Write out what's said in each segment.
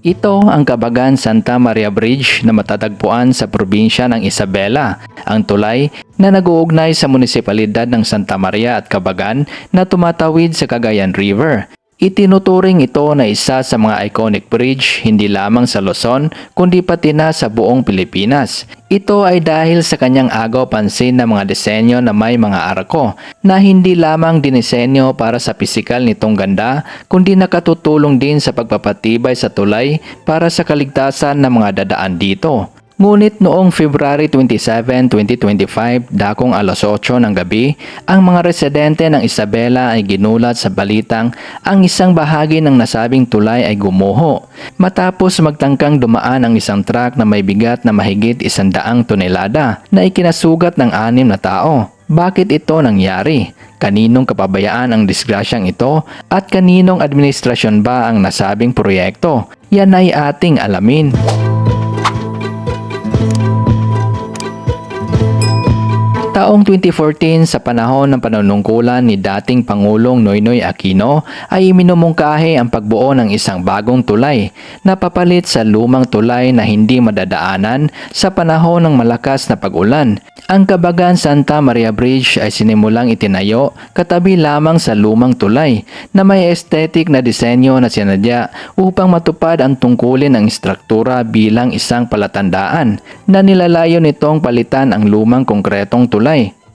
Ito ang Kabagan Santa Maria Bridge na matatagpuan sa probinsya ng Isabela, ang tulay na nag-uugnay sa munisipalidad ng Santa Maria at Kabagan na tumatawid sa Cagayan River. Itinuturing ito na isa sa mga iconic bridge hindi lamang sa Luzon kundi pati na sa buong Pilipinas. Ito ay dahil sa kanyang agaw pansin na mga disenyo na may mga arko na hindi lamang dinisenyo para sa pisikal nitong ganda kundi nakatutulong din sa pagpapatibay sa tulay para sa kaligtasan ng mga dadaan dito. Ngunit noong February 27, 2025, dakong alas 8 ng gabi, ang mga residente ng Isabela ay ginulat sa balitang ang isang bahagi ng nasabing tulay ay gumuho. Matapos magtangkang dumaan ang isang truck na may bigat na mahigit isandaang tonelada na ikinasugat ng anim na tao. Bakit ito nangyari? Kaninong kapabayaan ang disgrasyang ito? At kaninong administrasyon ba ang nasabing proyekto? Yan ay ating alamin. Taong 2014 sa panahon ng panunungkulan ni dating Pangulong Noynoy Aquino ay minumungkahi ang pagbuo ng isang bagong tulay na papalit sa lumang tulay na hindi madadaanan sa panahon ng malakas na pag-ulan. Ang Kabagan Santa Maria Bridge ay sinimulang itinayo katabi lamang sa lumang tulay na may aesthetic na disenyo na sinadya upang matupad ang tungkulin ng struktura bilang isang palatandaan na nilalayo nitong palitan ang lumang konkretong tulay.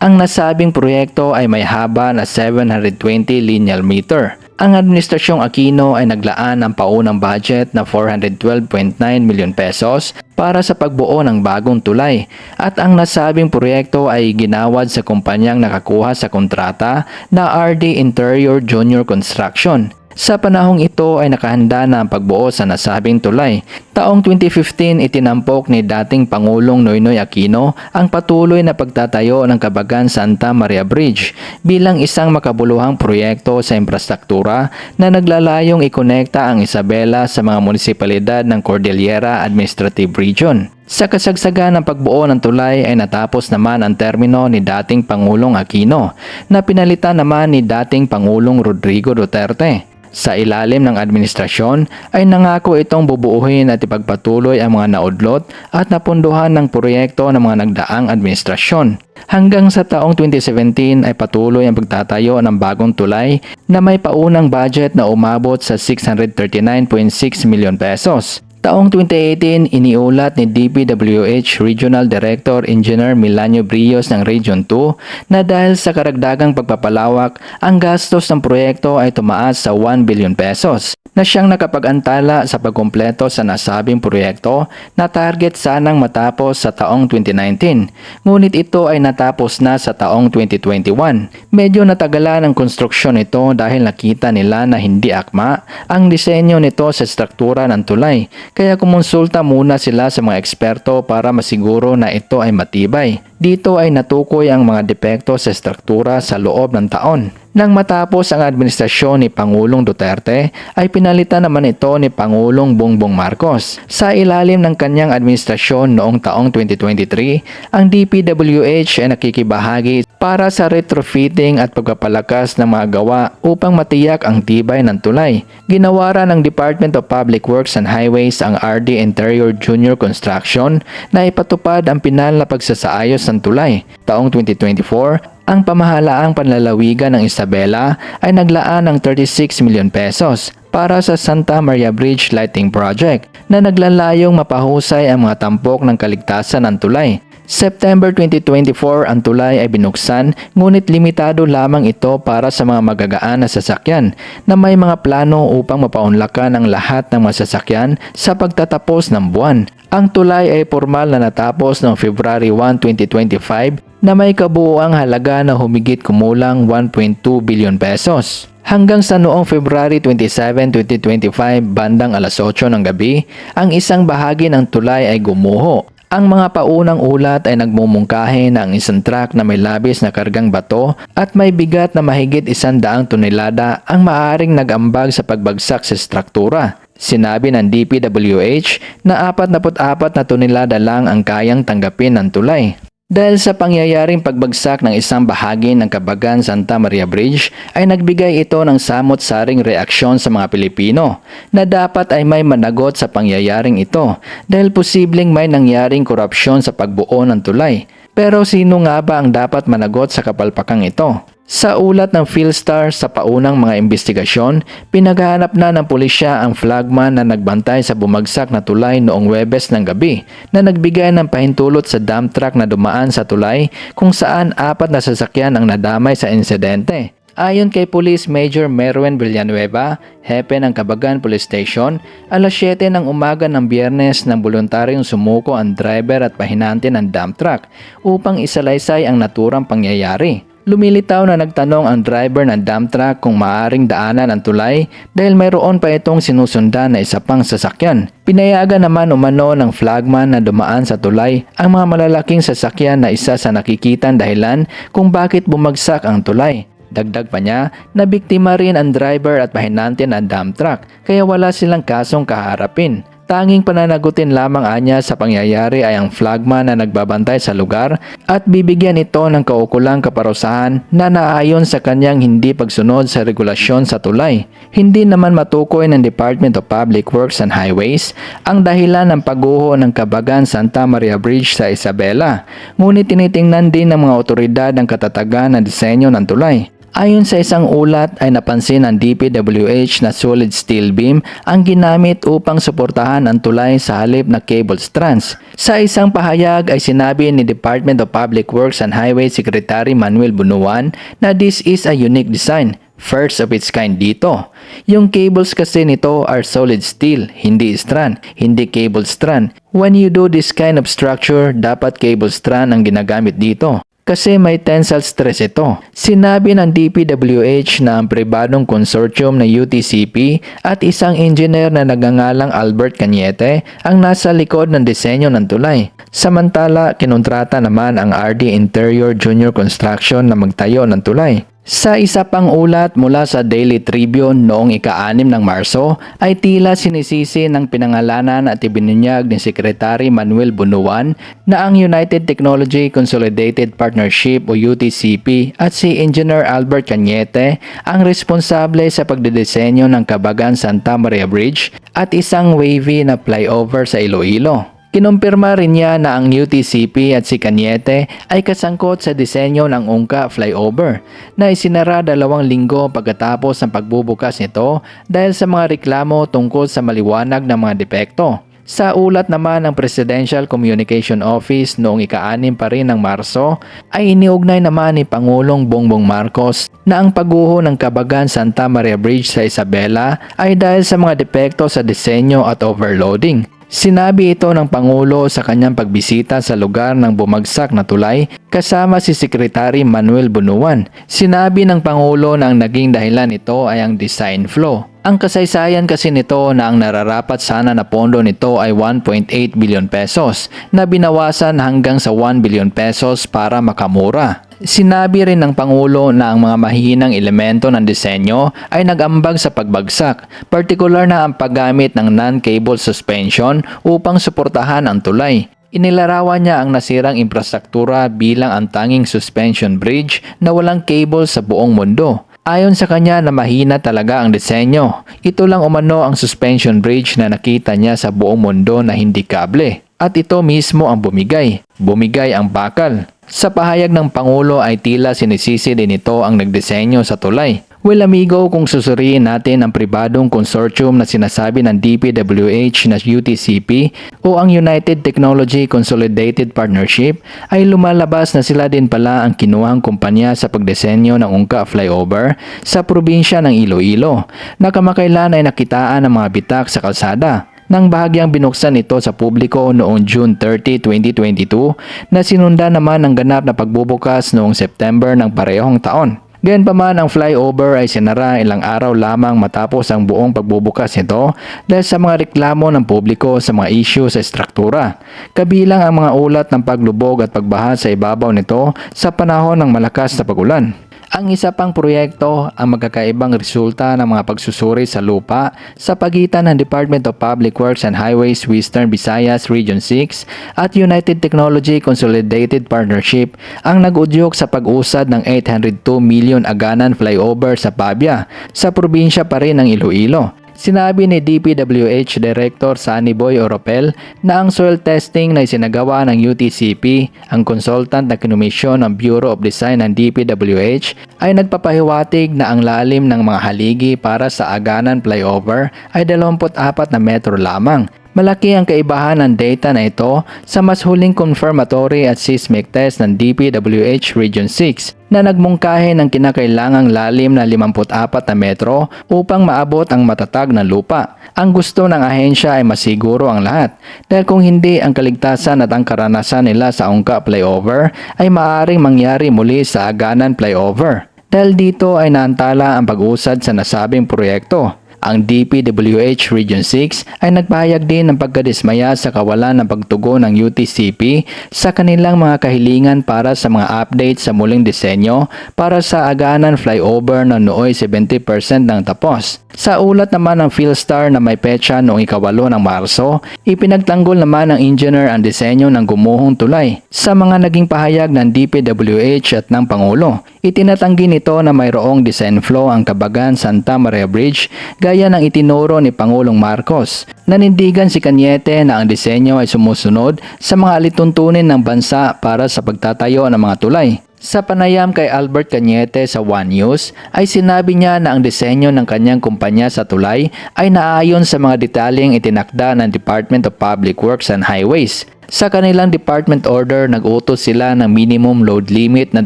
Ang nasabing proyekto ay may haba na 720 linear meter. Ang Administrasyong Aquino ay naglaan ng paunang budget na 412.9 milyon pesos para sa pagbuo ng bagong tulay at ang nasabing proyekto ay ginawad sa kumpanyang nakakuha sa kontrata na RD Interior Junior Construction. Sa panahong ito ay nakahanda na ang pagbuo sa nasabing tulay. Taong 2015 itinampok ni dating Pangulong Noynoy Aquino ang patuloy na pagtatayo ng Kabagan Santa Maria Bridge bilang isang makabuluhang proyekto sa infrastruktura na naglalayong ikonekta ang Isabela sa mga munisipalidad ng Cordillera Administrative Region. Sa kasagsagan ng pagbuo ng tulay ay natapos naman ang termino ni dating Pangulong Aquino na pinalitan naman ni dating Pangulong Rodrigo Duterte. Sa ilalim ng administrasyon ay nangako itong bubuuhin at ipagpatuloy ang mga naudlot at napunduhan ng proyekto ng mga nagdaang administrasyon. Hanggang sa taong 2017 ay patuloy ang pagtatayo ng bagong tulay na may paunang budget na umabot sa 639.6 milyon pesos. Taong 2018, iniulat ni DPWH Regional Director Engineer Milanio Brios ng Region 2 na dahil sa karagdagang pagpapalawak, ang gastos ng proyekto ay tumaas sa 1 billion pesos na siyang nakapag-antala sa pagkumpleto sa nasabing proyekto na target sanang matapos sa taong 2019. Ngunit ito ay natapos na sa taong 2021. Medyo natagalan ang konstruksyon nito dahil nakita nila na hindi akma ang disenyo nito sa struktura ng tulay kaya kumonsulta muna sila sa mga eksperto para masiguro na ito ay matibay. Dito ay natukoy ang mga depekto sa struktura sa loob ng taon. Nang matapos ang administrasyon ni Pangulong Duterte, ay pinalitan naman ito ni Pangulong Bongbong Marcos. Sa ilalim ng kanyang administrasyon noong taong 2023, ang DPWH ay nakikibahagi para sa retrofitting at pagpapalakas ng mga gawa upang matiyak ang tibay ng tulay. Ginawara ng Department of Public Works and Highways ang RD Interior Junior Construction na ipatupad ang pinal na pagsasaayos ng tulay. Taong 2024, ang pamahalaang panlalawigan ng Isabela ay naglaan ng 36 milyon pesos para sa Santa Maria Bridge Lighting Project na naglalayong mapahusay ang mga tampok ng kaligtasan ng tulay. September 2024 ang tulay ay binuksan ngunit limitado lamang ito para sa mga magagaan na sasakyan na may mga plano upang mapaunlakan ang lahat ng mga sasakyan sa pagtatapos ng buwan. Ang tulay ay formal na natapos noong February 1, 2025 na may kabuuang halaga na humigit kumulang 1.2 billion pesos. Hanggang sa noong February 27, 2025, bandang alas 8 ng gabi, ang isang bahagi ng tulay ay gumuho. Ang mga paunang ulat ay nagmumungkahi na ang isang truck na may labis na kargang bato at may bigat na mahigit isang daang tonelada ang maaring nagambag sa pagbagsak sa struktura. Sinabi ng DPWH na 44 na tonelada lang ang kayang tanggapin ng tulay. Dahil sa pangyayaring pagbagsak ng isang bahagi ng Kabagan Santa Maria Bridge ay nagbigay ito ng samot-saring reaksyon sa mga Pilipino na dapat ay may managot sa pangyayaring ito dahil posibleng may nangyaring korupsyon sa pagbuo ng tulay. Pero sino nga ba ang dapat managot sa kapalpakang ito? Sa ulat ng Philstar sa paunang mga investigasyon, pinaghahanap na ng pulisya ang flagman na nagbantay sa bumagsak na tulay noong Webes ng gabi na nagbigay ng pahintulot sa dump truck na dumaan sa tulay kung saan apat na sasakyan ang nadamay sa insidente. Ayon kay Police Major Merwin Villanueva, hepe ng Kabagan Police Station, alas 7 ng umaga ng biyernes nang voluntaryong sumuko ang driver at pahinante ng dump truck upang isalaysay ang naturang pangyayari. Lumilitaw na nagtanong ang driver ng dump truck kung maaring daanan ang tulay dahil mayroon pa itong sinusundan na isa pang sasakyan. Pinayagan naman umano ng flagman na dumaan sa tulay ang mga malalaking sasakyan na isa sa nakikitang dahilan kung bakit bumagsak ang tulay. Dagdag pa niya na biktima rin ang driver at pahinante ng dump truck kaya wala silang kasong kaharapin. Tanging pananagutin lamang anya sa pangyayari ay ang flagman na nagbabantay sa lugar at bibigyan ito ng kaukulang kaparusahan na naayon sa kanyang hindi pagsunod sa regulasyon sa tulay. Hindi naman matukoy ng Department of Public Works and Highways ang dahilan ng pagguho ng Kabagan Santa Maria Bridge sa Isabela. Ngunit tinitingnan din ng mga otoridad ang katatagan ng disenyo ng tulay. Ayon sa isang ulat ay napansin ng DPWH na solid steel beam ang ginamit upang suportahan ang tulay sa halip na cable strands. Sa isang pahayag ay sinabi ni Department of Public Works and Highway Secretary Manuel Bunuan na this is a unique design. First of its kind dito. Yung cables kasi nito are solid steel, hindi strand, hindi cable strand. When you do this kind of structure, dapat cable strand ang ginagamit dito kasi may tensile stress ito. Sinabi ng DPWH na ang pribadong consortium na UTCP at isang engineer na nagangalang Albert Cañete ang nasa likod ng disenyo ng tulay. Samantala, kinontrata naman ang RD Interior Junior Construction na magtayo ng tulay. Sa isa pang ulat mula sa Daily Tribune noong ika-6 ng Marso ay tila sinisisi ng pinangalanan at ibinunyag ni Secretary Manuel Bunuan na ang United Technology Consolidated Partnership o UTCP at si Engineer Albert Cañete ang responsable sa pagdidesenyo ng Kabagan Santa Maria Bridge at isang wavy na flyover sa Iloilo. Kinumpirma rin niya na ang UTCP at si Cañete ay kasangkot sa disenyo ng Ungka flyover na isinara dalawang linggo pagkatapos ng pagbubukas nito dahil sa mga reklamo tungkol sa maliwanag ng mga depekto. Sa ulat naman ng Presidential Communication Office noong ika-anim pa rin ng Marso ay iniugnay naman ni Pangulong Bongbong Marcos na ang pagguho ng Kabagan Santa Maria Bridge sa Isabela ay dahil sa mga depekto sa disenyo at overloading. Sinabi ito ng Pangulo sa kanyang pagbisita sa lugar ng bumagsak na tulay kasama si Secretary Manuel Bunuan. Sinabi ng Pangulo na ang naging dahilan nito ay ang design flaw. Ang kasaysayan kasi nito na ang nararapat sana na pondo nito ay 1.8 billion pesos na binawasan hanggang sa 1 billion pesos para makamura. Sinabi rin ng Pangulo na ang mga mahihinang elemento ng disenyo ay nag-ambag sa pagbagsak, partikular na ang paggamit ng non-cable suspension upang suportahan ang tulay. Inilarawan niya ang nasirang infrastruktura bilang ang tanging suspension bridge na walang cable sa buong mundo. Ayon sa kanya na mahina talaga ang disenyo. Ito lang umano ang suspension bridge na nakita niya sa buong mundo na hindi kable. At ito mismo ang bumigay. Bumigay ang bakal. Sa pahayag ng Pangulo ay tila sinisisi din ito ang nagdisenyo sa tulay. Well amigo, kung susuriin natin ang pribadong consortium na sinasabi ng DPWH na UTCP o ang United Technology Consolidated Partnership ay lumalabas na sila din pala ang kinuhang kumpanya sa pagdesenyo ng Ungka Flyover sa probinsya ng Iloilo na kamakailan ay nakitaan ng mga bitak sa kalsada nang bahagyang binuksan ito sa publiko noong June 30, 2022 na sinundan naman ng ganap na pagbubukas noong September ng parehong taon. Gayon pa man ang flyover ay sinara ilang araw lamang matapos ang buong pagbubukas nito dahil sa mga reklamo ng publiko sa mga issue sa estruktura. Kabilang ang mga ulat ng paglubog at pagbaha sa ibabaw nito sa panahon ng malakas na pagulan. Ang isa pang proyekto ang magkakaibang resulta ng mga pagsusuri sa lupa sa pagitan ng Department of Public Works and Highways Western Visayas Region 6 at United Technology Consolidated Partnership ang nag-udyok sa pag-usad ng 802 million aganan flyover sa Pabia sa probinsya pa rin ng Iloilo. Sinabi ni DPWH Director Sunny Boy Oropel na ang soil testing na isinagawa ng UTCP, ang consultant na kinumisyon ng Bureau of Design ng DPWH, ay nagpapahiwatig na ang lalim ng mga haligi para sa Aganan Flyover ay 24 na metro lamang. Malaki ang kaibahan ng data na ito sa mas huling confirmatory at seismic test ng DPWH Region 6 na nagmungkahi ng kinakailangang lalim na 54 na metro upang maabot ang matatag na lupa. Ang gusto ng ahensya ay masiguro ang lahat dahil kung hindi ang kaligtasan at ang karanasan nila sa Ongka Flyover ay maaaring mangyari muli sa Aganan Flyover. Dahil dito ay naantala ang pag-usad sa nasabing proyekto. Ang DPWH Region 6 ay nagpahayag din ng pagkadismaya sa kawalan ng pagtugon ng UTCP sa kanilang mga kahilingan para sa mga update sa muling disenyo para sa Aganan Flyover na nooy 70% ng tapos. Sa ulat naman ng Philstar na may petsa noong ikawalo ng Marso, ipinagtanggol naman ng engineer ang disenyo ng gumuhong tulay. Sa mga naging pahayag ng DPWH at ng Pangulo, itinatanggi nito na mayroong design flow ang Kabagan Santa Maria Bridge gaya ng itinuro ni Pangulong Marcos. Nanindigan si Cañete na ang disenyo ay sumusunod sa mga alituntunin ng bansa para sa pagtatayo ng mga tulay. Sa panayam kay Albert Cañete sa One News ay sinabi niya na ang disenyo ng kanyang kumpanya sa tulay ay naayon sa mga detalyeng itinakda ng Department of Public Works and Highways. Sa kanilang department order, nag-utos sila ng minimum load limit na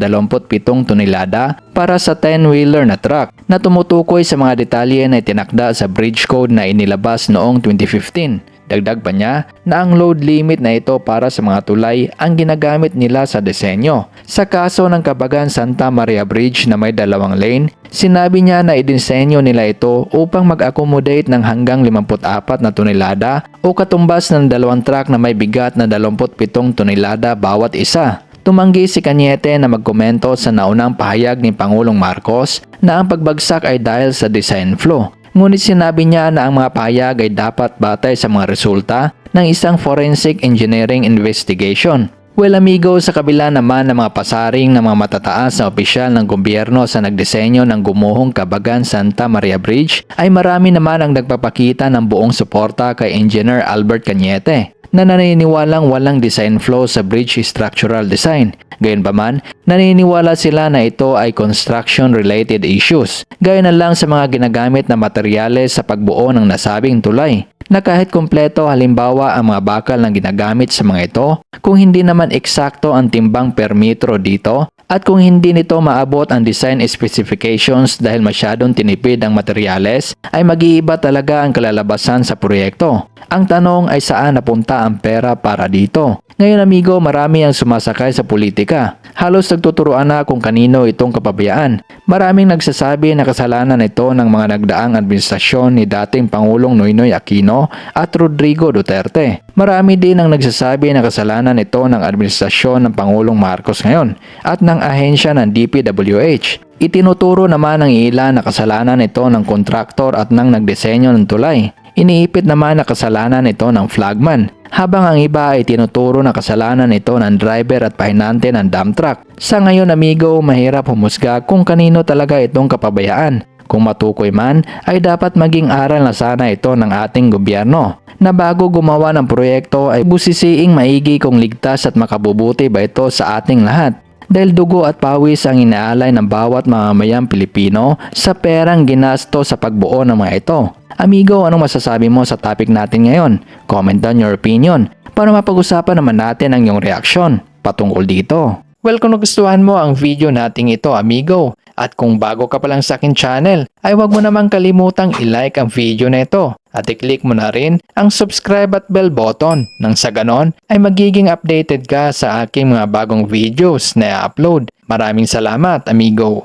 27 tonelada para sa 10-wheeler na truck na tumutukoy sa mga detalye na itinakda sa bridge code na inilabas noong 2015. Dagdag pa niya na ang load limit na ito para sa mga tulay ang ginagamit nila sa disenyo. Sa kaso ng Kabagan Santa Maria Bridge na may dalawang lane, sinabi niya na idisenyo nila ito upang mag-accommodate ng hanggang 54 na tonelada o katumbas ng dalawang truck na may bigat na 27 tonelada bawat isa. Tumanggi si Cañete na magkomento sa naunang pahayag ni Pangulong Marcos na ang pagbagsak ay dahil sa design flaw. Ngunit sinabi niya na ang mga pahayag ay dapat batay sa mga resulta ng isang forensic engineering investigation. Well amigo, sa kabila naman ng mga pasaring ng mga matataas na opisyal ng gobyerno sa nagdisenyo ng gumuhong Kabagan Santa Maria Bridge, ay marami naman ang nagpapakita ng buong suporta kay Engineer Albert Cañete na naniniwalang walang design flow sa bridge structural design. Gayunpaman, naniniwala sila na ito ay construction-related issues, gaya na lang sa mga ginagamit na materyales sa pagbuo ng nasabing tulay na kahit kumpleto halimbawa ang mga bakal na ginagamit sa mga ito, kung hindi naman eksakto ang timbang per metro dito, at kung hindi nito maabot ang design specifications dahil masyadong tinipid ang materyales, ay mag-iiba talaga ang kalalabasan sa proyekto. Ang tanong ay saan napunta ang pera para dito? Ngayon amigo, marami ang sumasakay sa politika. Halos nagtuturoan na kung kanino itong kapabayaan. Maraming nagsasabi na kasalanan ito ng mga nagdaang administrasyon ni dating Pangulong Noynoy Aquino at Rodrigo Duterte. Marami din ang nagsasabi na kasalanan ito ng administrasyon ng Pangulong Marcos ngayon at ng ahensya ng DPWH. Itinuturo naman ng ilan na kasalanan ito ng kontraktor at ng nagdesenyo ng tulay. Iniipit naman na kasalanan ito ng flagman, habang ang iba ay tinuturo na kasalanan ito ng driver at pahinante ng dump truck. Sa ngayon amigo, mahirap humusga kung kanino talaga itong kapabayaan. Kung matukoy man, ay dapat maging aral na sana ito ng ating gobyerno na bago gumawa ng proyekto ay busisiing maigi kung ligtas at makabubuti ba ito sa ating lahat dahil dugo at pawis ang inaalay ng bawat mamamayang Pilipino sa perang ginasto sa pagbuo ng mga ito. Amigo, anong masasabi mo sa topic natin ngayon? Comment down your opinion para mapag-usapan naman natin ang iyong reaksyon patungkol dito. Well, kung nagustuhan mo ang video nating ito, amigo, at kung bago ka pa lang sa akin channel, ay huwag mo namang kalimutang i-like ang video na ito at i-click mo na rin ang subscribe at bell button nang sa ganon ay magiging updated ka sa aking mga bagong videos na i-upload. Maraming salamat, amigo!